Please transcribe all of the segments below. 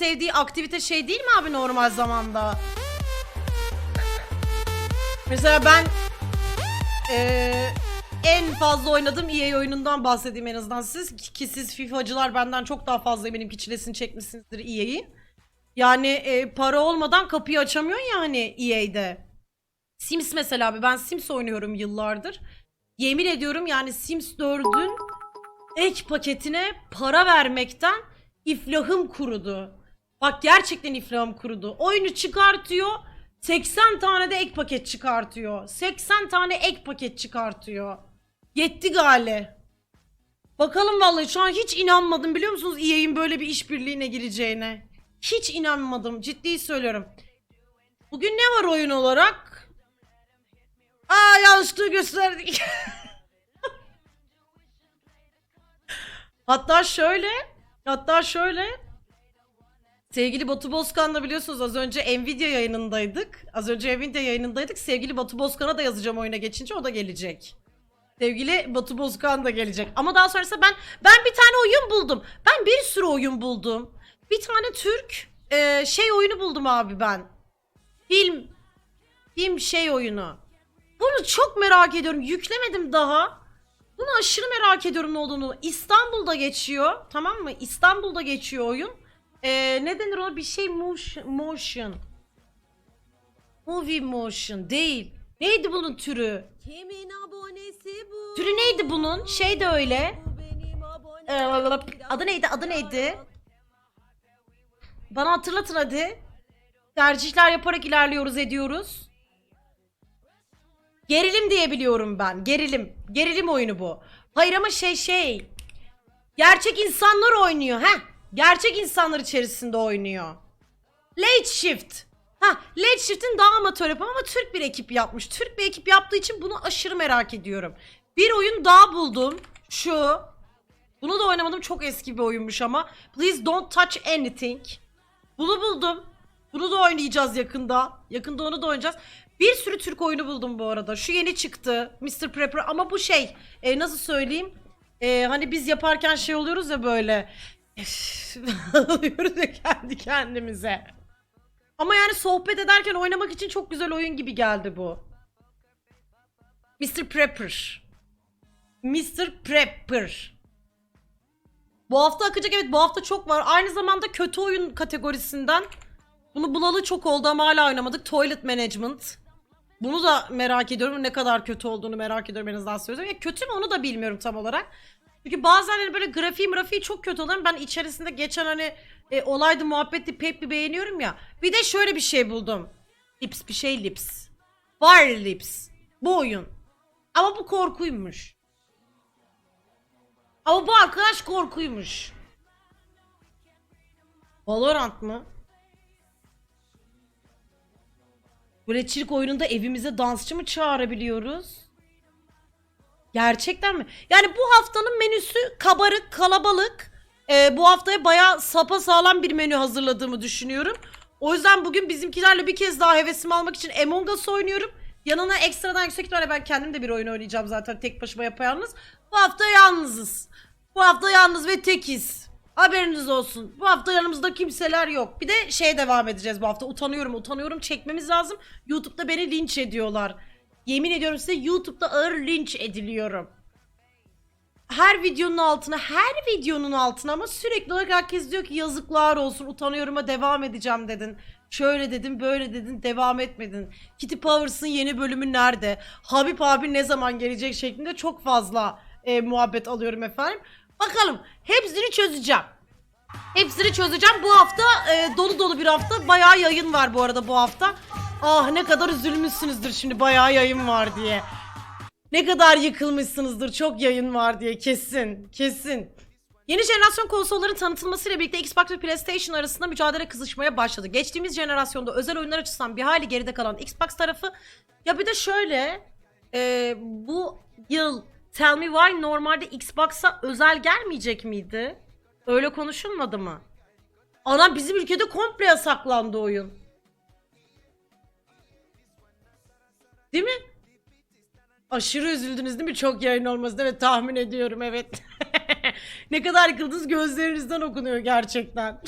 sevdiği aktivite şey değil mi abi normal zamanda? Mesela ben eee, en fazla oynadığım EA oyunundan bahsedeyim en azından siz. Ki siz FIFA'cılar benden çok daha fazla eminim ki çilesini çekmişsinizdir EA'yi. Yani e, para olmadan kapıyı açamıyorsun ya hani EA'de. Sims mesela abi ben Sims oynuyorum yıllardır. Yemin ediyorum yani Sims 4'ün ek paketine para vermekten iflahım kurudu. Bak gerçekten iflahım kurudu. Oyunu çıkartıyor. 80 tane de ek paket çıkartıyor. 80 tane ek paket çıkartıyor. Yetti gale. Bakalım vallahi şu an hiç inanmadım biliyor musunuz EA'in böyle bir işbirliğine gireceğine. Hiç inanmadım ciddi söylüyorum. Bugün ne var oyun olarak? Aa yanlışlığı gösterdik. hatta şöyle, hatta şöyle. Sevgili Batu Bozkan'la biliyorsunuz az önce Nvidia yayınındaydık. Az önce Nvidia yayınındaydık. Sevgili Batu Bozkan'a da yazacağım oyuna geçince o da gelecek. Sevgili Batu Bozkan da gelecek. Ama daha sonrasında ben ben bir tane oyun buldum. Ben bir sürü oyun buldum. Bir tane Türk e, şey oyunu buldum abi ben. Film film şey oyunu. Bunu çok merak ediyorum. Yüklemedim daha. Bunu aşırı merak ediyorum ne olduğunu. İstanbul'da geçiyor. Tamam mı? İstanbul'da geçiyor oyun. Ee, ne denir ona? Bir şey motion. motion. Movie motion değil. Neydi bunun türü? Kimin abonesi bu? Türü neydi bunun? Şey de öyle. Ee, adı neydi? Adı neydi? Bana hatırlatın hadi. Tercihler yaparak ilerliyoruz ediyoruz. Gerilim diye biliyorum ben. Gerilim. Gerilim oyunu bu. Hayır ama şey şey. Gerçek insanlar oynuyor. Heh. Gerçek insanlar içerisinde oynuyor. Late Shift. Ha, Late Shift'in daha amatör yapımı ama Türk bir ekip yapmış. Türk bir ekip yaptığı için bunu aşırı merak ediyorum. Bir oyun daha buldum. Şu. Bunu da oynamadım. Çok eski bir oyunmuş ama. Please don't touch anything. Bunu buldum. Bunu da oynayacağız yakında. Yakında onu da oynayacağız. Bir sürü Türk oyunu buldum bu arada. Şu yeni çıktı. Mr. Prepper ama bu şey. e, nasıl söyleyeyim? E, hani biz yaparken şey oluyoruz ya böyle. Alıyoruz ya kendi kendimize. Ama yani sohbet ederken oynamak için çok güzel oyun gibi geldi bu. Mr. Prepper. Mr. Prepper. Bu hafta akacak evet bu hafta çok var. Aynı zamanda kötü oyun kategorisinden bunu bulalı çok oldu ama hala oynamadık. Toilet Management. Bunu da merak ediyorum. Ne kadar kötü olduğunu merak ediyorum en azından söyleyeceğim. Ya kötü mü onu da bilmiyorum tam olarak. Çünkü bazen hani böyle grafiği grafiği çok kötü oluyor. Ben içerisinde geçen hani e, olaydı muhabbeti pek bir beğeniyorum ya. Bir de şöyle bir şey buldum. Lips bir şey lips. Var lips. Bu oyun. Ama bu korkuymuş. Ama bu arkadaş korkuymuş. Valorant mı? Böyle çirk oyununda evimize dansçı mı çağırabiliyoruz? Gerçekten mi? Yani bu haftanın menüsü kabarık, kalabalık. Ee, bu haftaya bayağı sapa sağlam bir menü hazırladığımı düşünüyorum. O yüzden bugün bizimkilerle bir kez daha hevesimi almak için Among Us oynuyorum. Yanına ekstradan yüksek ihtimalle ben kendim de bir oyun oynayacağım zaten tek başıma yapayalnız. Bu hafta yalnızız. Bu hafta yalnız ve tekiz. Haberiniz olsun. Bu hafta yanımızda kimseler yok. Bir de şey devam edeceğiz bu hafta. Utanıyorum, utanıyorum. Çekmemiz lazım. YouTube'da beni linç ediyorlar. Yemin ediyorum size YouTube'da ağır linç ediliyorum. Her videonun altına, her videonun altına ama sürekli olarak herkes diyor ki yazıklar olsun, utanıyorum'a devam edeceğim dedin. Şöyle dedin, böyle dedin, devam etmedin. Kitty Powers'ın yeni bölümü nerede? Habib abi ne zaman gelecek şeklinde çok fazla e, muhabbet alıyorum efendim. Bakalım hepsini çözeceğim. Hepsini çözeceğim. Bu hafta e, dolu dolu bir hafta. Bayağı yayın var bu arada bu hafta. Ah ne kadar üzülmüşsünüzdür şimdi bayağı yayın var diye. Ne kadar yıkılmışsınızdır çok yayın var diye kesin kesin. Yeni jenerasyon konsolların tanıtılmasıyla birlikte Xbox ve PlayStation arasında mücadele kızışmaya başladı. Geçtiğimiz jenerasyonda özel oyunlar açısından bir hali geride kalan Xbox tarafı ya bir de şöyle e, bu yıl Tell Me Why normalde Xbox'a özel gelmeyecek miydi? Öyle konuşulmadı mı? Anam bizim ülkede komple yasaklandı oyun. Değil mi? Aşırı üzüldünüz değil mi? Çok yayın olması. Evet tahmin ediyorum evet. ne kadar yıkıldınız gözlerinizden okunuyor gerçekten.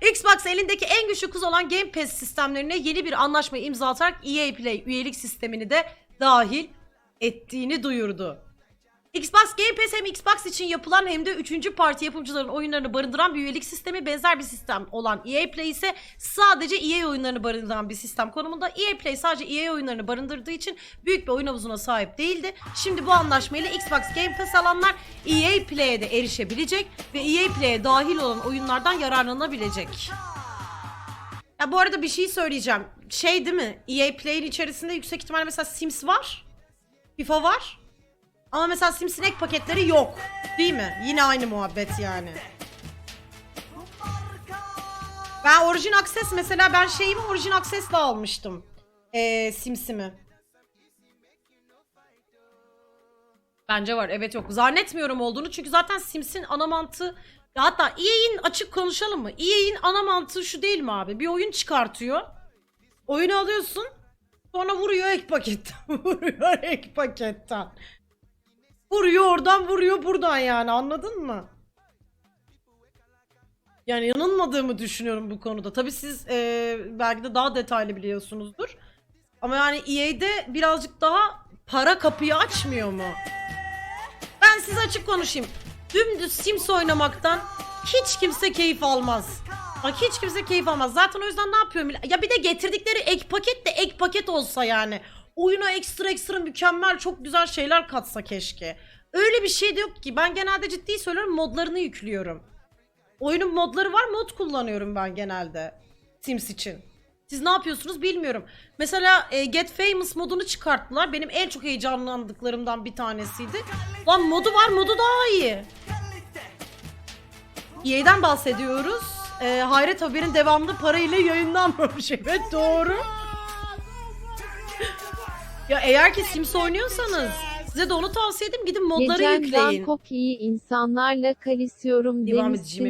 Xbox elindeki en güçlü kız olan Game Pass sistemlerine yeni bir anlaşmayı imza atarak EA Play üyelik sistemini de dahil ettiğini duyurdu. Xbox Game Pass hem Xbox için yapılan hem de 3. parti yapımcıların oyunlarını barındıran bir üyelik sistemi benzer bir sistem olan EA Play ise sadece EA oyunlarını barındıran bir sistem konumunda. EA Play sadece EA oyunlarını barındırdığı için büyük bir oyun havuzuna sahip değildi. Şimdi bu anlaşmayla Xbox Game Pass alanlar EA Play'e de erişebilecek ve EA Play'e dahil olan oyunlardan yararlanabilecek. Ya bu arada bir şey söyleyeceğim. Şey değil mi? EA Play'in içerisinde yüksek ihtimalle mesela Sims var. FIFA var. Ama mesela Sims'in ek paketleri yok. Değil mi? Yine aynı muhabbet yani. Ben Origin Access mesela ben şeyimi Origin Access'le almıştım. Ee, Sims'imi. Bence var. Evet yok. Zannetmiyorum olduğunu. Çünkü zaten Sims'in ana mantığı hatta EA'in açık konuşalım mı? EA'in ana mantığı şu değil mi abi? Bir oyun çıkartıyor. Oyunu alıyorsun. Sonra vuruyor ek paketten. vuruyor ek paketten. Vuruyor oradan vuruyor buradan yani anladın mı? Yani yanılmadığımı düşünüyorum bu konuda. Tabii siz eee, belki de daha detaylı biliyorsunuzdur. Ama yani EA'de birazcık daha para kapıyı açmıyor mu? Ben size açık konuşayım. Dümdüz Sims oynamaktan hiç kimse keyif almaz. Bak hiç kimse keyif almaz. Zaten o yüzden ne yapıyorum? Ya bir de getirdikleri ek paket de ek paket olsa yani. Oyuna ekstra ekstra mükemmel çok güzel şeyler katsa keşke. Öyle bir şey de yok ki. Ben genelde ciddi söylüyorum modlarını yüklüyorum. Oyunun modları var mod kullanıyorum ben genelde. Sims için. Siz ne yapıyorsunuz bilmiyorum. Mesela e, Get Famous modunu çıkarttılar. Benim en çok heyecanlandıklarımdan bir tanesiydi. Lan modu var modu daha iyi. EA'den bahsediyoruz. E, Hayret Haber'in devamlı parayla yayınlanmamış. Evet doğru. Ya eğer ki Sims oynuyorsanız size de onu tavsiye ederim. Gidin modları Gecemden yükleyin. çok iyi insanlarla kalisiyorum Devam demişsin edeceğime